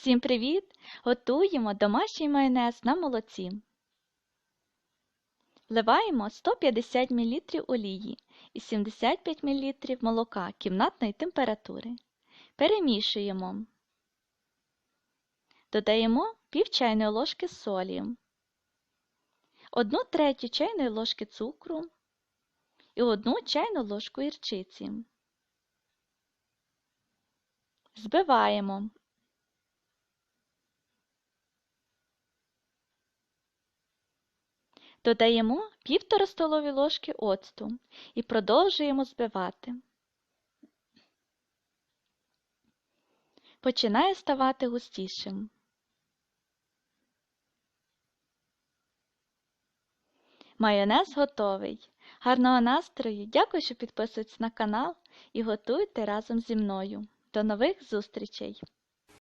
Всім привіт! Готуємо домашній майонез на молоці. Вливаємо 150 мл олії і 75 мл молока кімнатної температури. Перемішуємо. Додаємо пів чайної ложки солі, 1 третю чайної ложки цукру і 1 чайну ложку гірчиці. Збиваємо. Додаємо 1,5 столові ложки оцту і продовжуємо збивати. Починає ставати густішим. Майонез готовий. Гарного настрою! Дякую, що підписуєтесь на канал і готуйте разом зі мною. До нових зустрічей!